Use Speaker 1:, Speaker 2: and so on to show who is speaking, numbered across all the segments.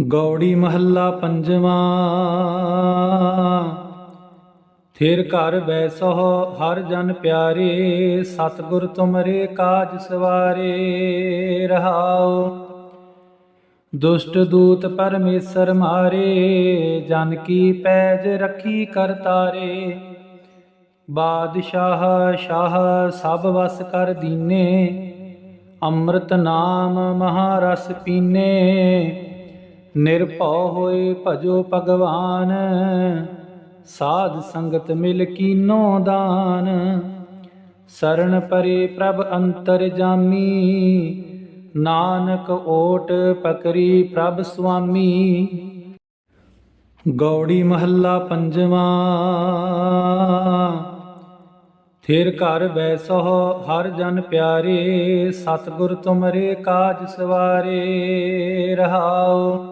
Speaker 1: ਗੌੜੀ ਮਹੱਲਾ ਪੰਜਵਾਂ। ਥਿਰ ਘਰ ਬੈਸੋ ਹਰ ਜਨ ਪਿਆਰੇ, ਸਤਿਗੁਰ ਤੁਮਰੇ ਕਾਜ ਸਵਾਰੇ ਰਹਾਓ ਦੁਸ਼ਟ ਦੂਤ ਪਰਮੇਸ਼ਰ ਮਾਰੇ, ਜਨ ਕੀ ਪੈਜ ਰੱਖੀ ਕਰਤਾਰੇ ਬਾਦਸ਼ਾਹ, ਸ਼ਾਹ ਸਭ ਵਸ ਕਰ ਦੀਨੇ, ਅੰਮ੍ਰਿਤ ਨਾਮ ਮਹਾਰਸ ਪੀਨੇ। ਨਿਰਭਉ ਹੋਏ ਭਜੋ ਭਗਵਾਨ, ਸਾਧ ਸੰਗਤ ਮਿਲ ਕੀਨੋ ਦਾਨ। ਸਰਣ ਪਰੇ ਪ੍ਰਭ ਅੰਤਰ ਜਾਮੀ, ਨਾਨਕ ਓਟ ਪਕਰੀ ਪ੍ਰਭ ਸੁਆਮੀ। ਗੌੜੀ ਮਹੱਲਾ ਪੰਜਵਾਂ, ਥਿਰ ਘਰ ਬੈਸੋ ਹਰ ਜਨ ਪਿਆਰੇ, ਸਤਿਗੁਰ ਤੁਮਰੇ ਕਾਜ ਸਵਾਰੇ ਰਹਾਓ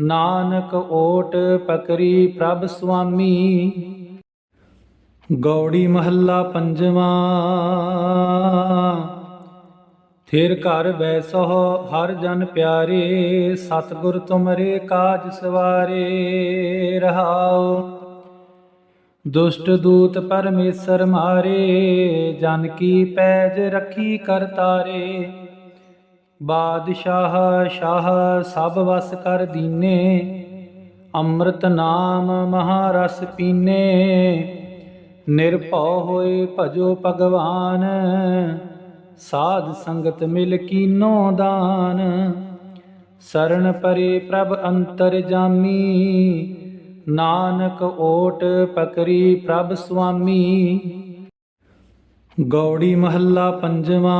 Speaker 1: ਨਾਨਕ ਓਟ ਪਕਰੀ ਪ੍ਰਭ ਸੁਆਮੀ। ਗੌੜੀ ਮਹੱਲਾ ਪੰਜਵਾਂ। ਥਿਰ ਘਰ ਬੈਸੋ ਹਰ ਜਨ ਪਿਆਰੇ, ਸਤਿਗੁਰ ਤੁਮਰੇ ਕਾਜ ਸਵਾਰੇ ਰਹਾਉ। ਦੁਸ਼ਟ ਦੂਤ ਪਰਮੇਸ਼ਰ ਮਾਰੇ, ਜਨ ਕੀ ਪੈਜ ਰੱਖੀ ਕਰਤਾਰੇ। ਬਾਦਸ਼ਾਹ ਸ਼ਾਹ ਸਭ ਵਸ ਕਰ ਦੀਨੇ, ਅੰਮ੍ਰਿਤ ਨਾਮ ਮਹਾਰਸ ਪੀਨੇ। ਨਿਰਭਉ ਹੋਏ ਭਜੋ ਭਗਵਾਨ, ਸਾਧ ਸੰਗਤ ਮਿਲ ਕੀਨੋ ਦਾਨ। ਸਰਣ ਪਰੇ ਪ੍ਰਭ ਅੰਤਰ ਜਾਮੀ, ਨਾਨਕ ਓਟ ਪਕਰੀ ਪ੍ਰਭ ਸੁਆਮੀ। ਗੌੜੀ ਮਹੱਲਾ ਪੰਜਵਾਂ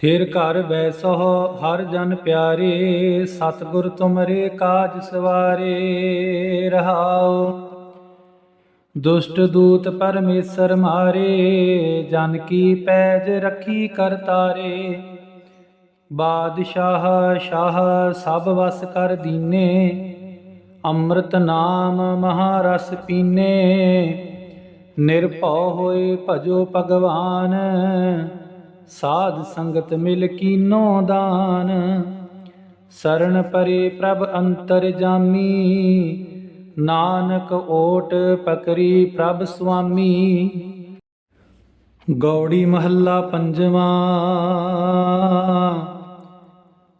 Speaker 1: ਥਿਰ ਘਰ ਬੈਸੋ ਹਰ ਜਨ ਪਿਆਰੇ, ਸਤਿਗੁਰ ਤੁਮਰੇ ਕਾਜ ਸਵਾਰੇ ਰਹਾਉ ਦੁਸ਼ਟ ਦੂਤ ਪਰਮੇਸ਼ਰ ਮਾਰੇ, ਜਨ ਕੀ ਪੈਜ ਰੱਖੀ ਕਰਤਾਰੇ ਬਾਦਸ਼ਾਹ ਸ਼ਾਹ ਸਭ ਵਸ ਕਰ ਦੀਨੇ, ਅੰਮ੍ਰਿਤ ਨਾਮ ਮਹਾਰਸ ਪੀਨੇ। ਨਿਰਭਉ ਹੋਏ ਭਜੋ ਭਗਵਾਨ ਸਾਧ ਸੰਗਤ ਮਿਲ ਕੀਨੋ ਦਾਨ। ਸਰਣ ਪਰੇ ਪ੍ਰਭ ਅੰਤਰ ਜਾਮੀ। ਨਾਨਕ ਓਟ ਪਕਰੀ ਪ੍ਰਭ ਸੁਆਮੀ। ਗੌੜੀ ਮਹੱਲਾ ਪੰਜਵਾਂ।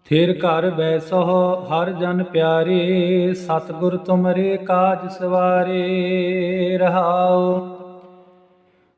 Speaker 1: ਥਿਰ ਘਰ ਬੈਸੋ ਹਰ ਜਨ ਪਿਆਰੇ। ਸਤਿਗੁਰ ਤੁਮਰੇ ਕਾਜ ਸਵਾਰੇ ਰਹਾਓ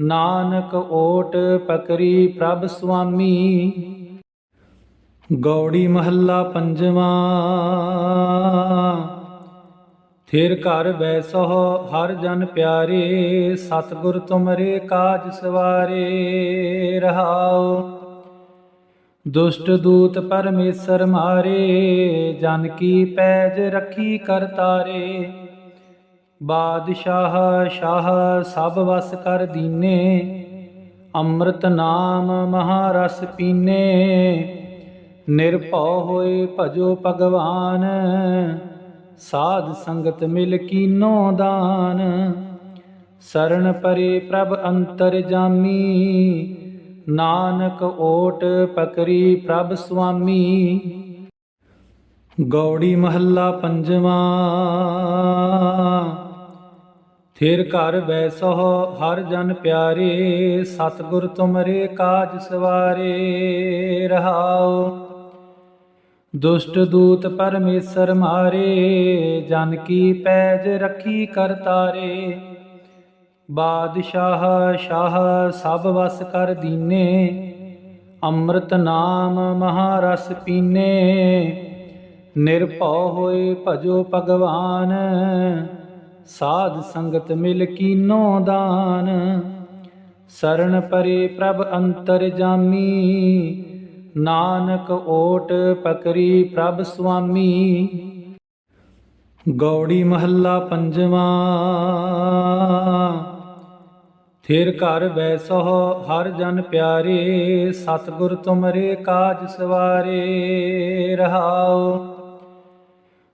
Speaker 1: ਨਾਨਕ ਓਟ ਪਕਰੀ ਪ੍ਰਭ ਸੁਆਮੀ। ਗੌੜੀ ਮਹੱਲਾ ਪੰਜਵਾਂ। ਥਿਰ ਘਰ ਬੈਸੋ ਹਰ ਜਨ ਪਿਆਰੇ, ਸਤਿਗੁਰ ਤੁਮਰੇ ਕਾਜ ਸਵਾਰੇ, ਰਹਾਉ। ਦੁਸ਼ਟ ਦੂਤ ਪਰਮੇਸ਼ਰ ਮਾਰੇ, ਜਨ ਕੀ ਪੈਜ ਰੱਖੀ ਕਰਤਾਰੇ। ਬਾਦਸ਼ਾਹ ਸ਼ਾਹ ਸਭ ਵਸ ਕਰ ਦੀਨੇ, ਅੰਮ੍ਰਿਤ ਨਾਮ ਮਹਾਰਸ ਪੀਨੇ। ਨਿਰਭਉ ਹੋਏ ਭਜੋ ਭਗਵਾਨ, ਸਾਧ ਸੰਗਤ ਮਿਲ ਕੀਨੋ ਦਾਨ। ਸਰਣ ਪਰੇ ਪ੍ਰਭ ਅੰਤਰ ਜਾਮੀ, ਨਾਨਕ ਓਟ ਪਕਰੀ ਪ੍ਰਭ ਸੁਆਮੀ। ਗੌੜੀ ਮਹੱਲਾ ਪੰਜਵਾਂ। ਥਿਰ ਘਰ ਬੈਸੋ ਹਰ ਜਨ ਪਿਆਰੇ, ਸਤਿਗੁਰ ਤੁਮਰੇ ਕਾਜ ਸਵਾਰੇ ਰਹਾਓ ਦੁਸ਼ਟ ਦੂਤ ਪਰਮੇਸ਼ਰ ਮਾਰੇ, ਜਨ ਕੀ ਪੈਜ ਰੱਖੀ ਕਰਤਾਰੇ ਬਾਦਸ਼ਾਹ, ਸ਼ਾਹ ਸਭ ਵਸ ਕਰ ਦੀਨੇ, ਅੰਮ੍ਰਿਤ ਨਾਮ ਮਹਾਰਸ ਪੀਨੇ। ਨਿਰਭਉ ਹੋਏ ਭਜੋ ਭਗਵਾਨ, ਸਾਧ ਸੰਗਤ ਮਿਲ ਕੀਨੋ ਦਾਨ। ਸਰਣ ਪਰੇ ਪ੍ਰਭ ਅੰਤਰ ਜਾਮੀ, ਨਾਨਕ ਓਟ ਪਕਰੀ ਪ੍ਰਭ ਸੁਆਮੀ। ਗੌੜੀ ਮਹੱਲਾ ਪੰਜਵਾਂ, ਥਿਰ ਘਰ ਬੈਸੋ ਹਰ ਜਨ ਪਿਆਰੇ, ਸਤਿਗੁਰ ਤੁਮਰੇ ਕਾਜ ਸਵਾਰੇ ਰਹਾਉ।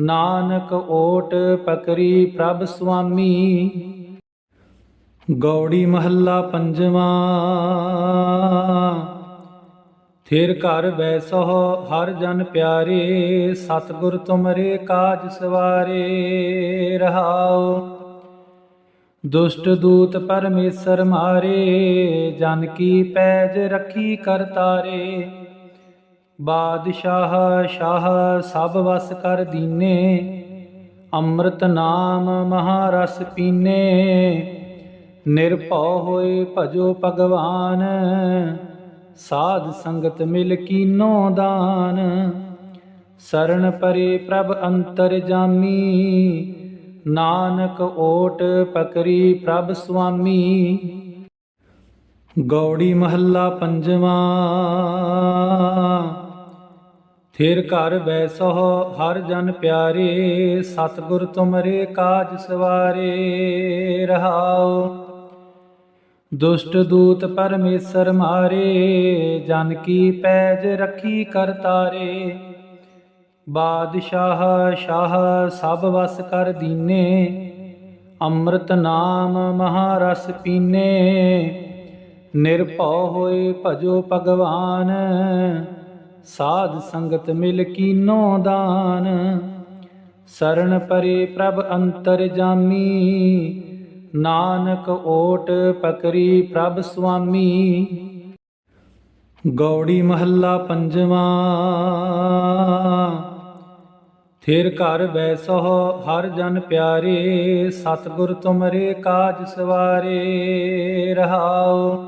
Speaker 1: ਨਾਨਕ ਓਟ ਪਕਰੀ ਪ੍ਰਭ ਸੁਆਮੀ। ਗੌੜੀ ਮਹੱਲਾ ਪੰਜਵਾਂ। ਥਿਰ ਘਰ ਬੈਸੋ, ਹਰ ਜਨ ਪਿਆਰੇ, ਸਤਿਗੁਰ ਤੁਮਰੇ ਕਾਜ ਸਵਾਰੇ ਰਹਾਉ ਦੁਸ਼ਟ ਦੂਤ ਪਰਮੇਸ਼ਰ ਮਾਰੇ, ਜਨ ਕੀ ਪੈਜ ਰੱਖੀ ਕਰਤਾਰੇ। ਬਾਦਸ਼ਾਹ ਸ਼ਾਹ ਸਭ ਵਸ ਕਰ ਦੀਨੇ, ਅੰਮ੍ਰਿਤ ਨਾਮ ਮਹਾਰਸ ਪੀਨੇ। ਨਿਰਭਉ ਹੋਏ ਭਜੋ ਭਗਵਾਨ, ਸਾਧ ਸੰਗਤ ਮਿਲ ਕੀਨੋ ਦਾਨ। ਸਰਣ ਪਰੇ ਪ੍ਰਭ ਅੰਤਰ ਜਾਮੀ, ਨਾਨਕ ਓਟ ਪਕਰੀ ਪ੍ਰਭ ਸੁਆਮੀ। ਗੌੜੀ ਮਹੱਲਾ ਪੰਜਵਾਂ ਫਿਰ ਘਰ ਬੈਸੋ ਹਰ ਜਨ ਪਿਆਰੇ, ਸਤਿਗੁਰ ਤੁਮਰੇ ਕਾਜ ਸਵਾਰੇ ਰਹਾਓ ਦੁਸ਼ਟ ਦੂਤ ਪਰਮੇਸ਼ਰ ਮਾਰੇ, ਜਨ ਕੀ ਪੈਜ ਰੱਖੀ ਕਰਤਾਰੇ ਬਾਦਸ਼ਾਹ, ਸ਼ਾਹ ਸਭ ਵਸ ਕਰ ਦੀਨੇ, ਅੰਮ੍ਰਿਤ ਨਾਮ ਮਹਾਰਸ ਪੀਨੇ। ਨਿਰਭਉ ਹੋਏ ਭਜੋ ਭਗਵਾਨ ਸਾਧ ਸੰਗਤ ਮਿਲ ਕੀਨੋ ਦਾਨ। ਸਰਣ ਪਰੇ ਪ੍ਰਭ ਅੰਤਰ ਜਾਮੀ। ਨਾਨਕ ਓਟ ਪਕਰੀ ਪ੍ਰਭ ਸੁਆਮੀ। ਗੌੜੀ ਮਹੱਲਾ ਪੰਜਵਾਂ। ਥਿਰ ਘਰ ਬੈਸੋ ਹਰ ਜਨ ਪਿਆਰੇ। ਸਤਿਗੁਰ ਤੁਮਰੇ ਕਾਜ ਸਵਾਰੇ। ਰਹਾਓ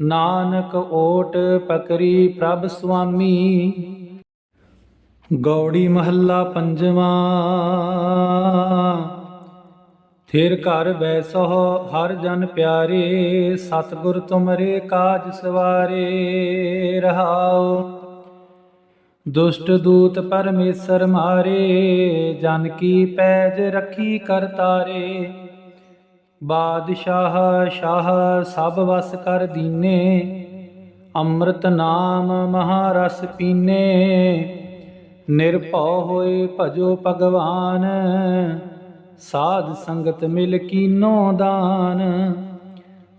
Speaker 1: ਨਾਨਕ ਓਟ ਪਕਰੀ ਪ੍ਰਭ ਸੁਆਮੀ। ਗੌੜੀ ਮਹੱਲਾ ਪੰਜਵਾਂ। ਥਿਰ ਘਰ ਬੈਸੋ ਹਰ ਜਨ ਪਿਆਰੇ, ਸਤਿਗੁਰ ਤੁਮਰੇ ਕਾਜ ਸਵਾਰੇ ਰਹਾਓ ਦੁਸ਼ਟ ਦੂਤ ਪਰਮੇਸ਼ਰ ਮਾਰੇ, ਜਨ ਕੀ ਪੈਜ ਰੱਖੀ ਕਰਤਾਰੇ। ਬਾਦਸ਼ਾਹ ਸ਼ਾਹ ਸਭ ਵਸ ਕਰ ਦੀਨੇ, ਅੰਮ੍ਰਿਤ ਨਾਮ ਮਹਾਰਸ ਪੀਨੇ। ਨਿਰਭਉ ਹੋਏ ਭਜੋ ਭਗਵਾਨ, ਸਾਧ ਸੰਗਤ ਮਿਲ ਕੀਨੋ ਦਾਨ।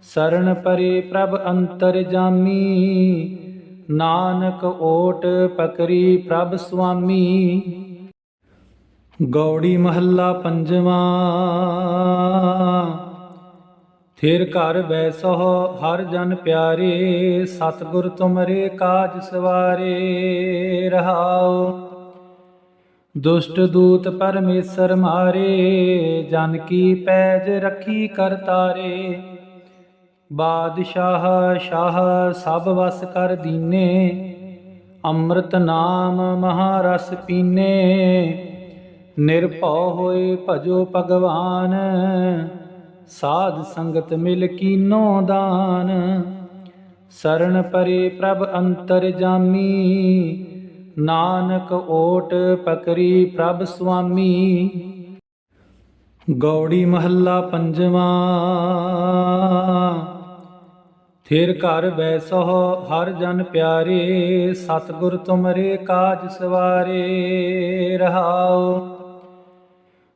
Speaker 1: ਸਰਣ ਪਰੇ ਪ੍ਰਭ ਅੰਤਰ ਜਾਮੀ, ਨਾਨਕ ਓਟ ਪਕਰੀ ਪ੍ਰਭ ਸੁਆਮੀ। ਗੌੜੀ ਮਹੱਲਾ ਪੰਜਵਾਂ। ਥਿਰ ਘਰ ਬੈਸੋ ਹਰ ਜਨ ਪਿਆਰੇ, ਸਤਿਗੁਰ ਤੁਮਰੇ ਕਾਜ ਸਵਾਰੇ ਰਹਾਓ ਦੁਸ਼ਟ ਦੂਤ ਪਰਮੇਸ਼ਰ ਮਾਰੇ, ਜਨ ਕੀ ਪੈਜ ਰੱਖੀ ਕਰਤਾਰੇ ਬਾਦਸ਼ਾਹ, ਸ਼ਾਹ ਸਭ ਵਸ ਕਰ ਦੀਨੇ, ਅੰਮ੍ਰਿਤ ਨਾਮ ਮਹਾਰਸ ਪੀਨੇ। ਨਿਰਭਉ ਹੋਏ ਭਜੋ ਭਗਵਾਨ ਸਾਧ ਸੰਗਤ ਮਿਲ ਕੀਨੋ ਦਾਨ। ਸਰਣ ਪਰੇ ਪ੍ਰਭ ਅੰਤਰ ਜਾਮੀ। ਨਾਨਕ ਓਟ ਪਕਰੀ ਪ੍ਰਭ ਸੁਆਮੀ। ਗੌੜੀ ਮਹੱਲਾ ਪੰਜਵਾਂ। ਥਿਰ ਘਰ ਬੈਸੋ, ਹਰ ਜਨ ਪਿਆਰੇ। ਸਤਿਗੁਰ ਤੁਮਰੇ ਕਾਜ ਸਵਾਰੇ। ਰਹਾਉ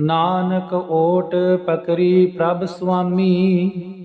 Speaker 1: ਨਾਨਕ ਓਟ ਪਕਰੀ ਪ੍ਰਭ ਸੁਆਮੀ।